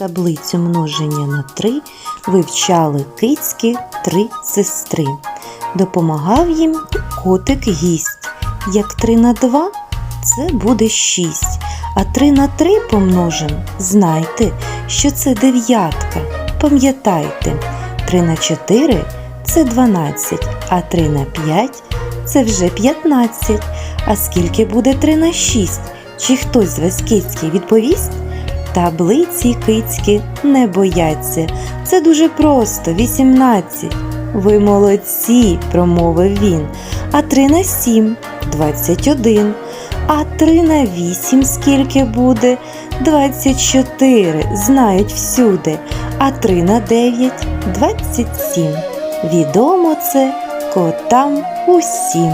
Таблицю множення на 3 вивчали кицьки три сестри. Допомагав їм котик гість. Як 3 на 2 це буде 6. А 3 на 3 помножимо, знайте, що це дев'ятка. Пам'ятайте, 3 на 4 це 12, а 3 на 5 це вже 15. А скільки буде 3 на 6? Чи хтось з вас кицьки відповість? Таблиці кицьки не бояться. Це дуже просто 18. Ви молодці, промовив він. А 3 на 7 21. А 3 на 8 скільки буде? 24. Знають всюди. А 3 на 9 27. Відомо це котам усім.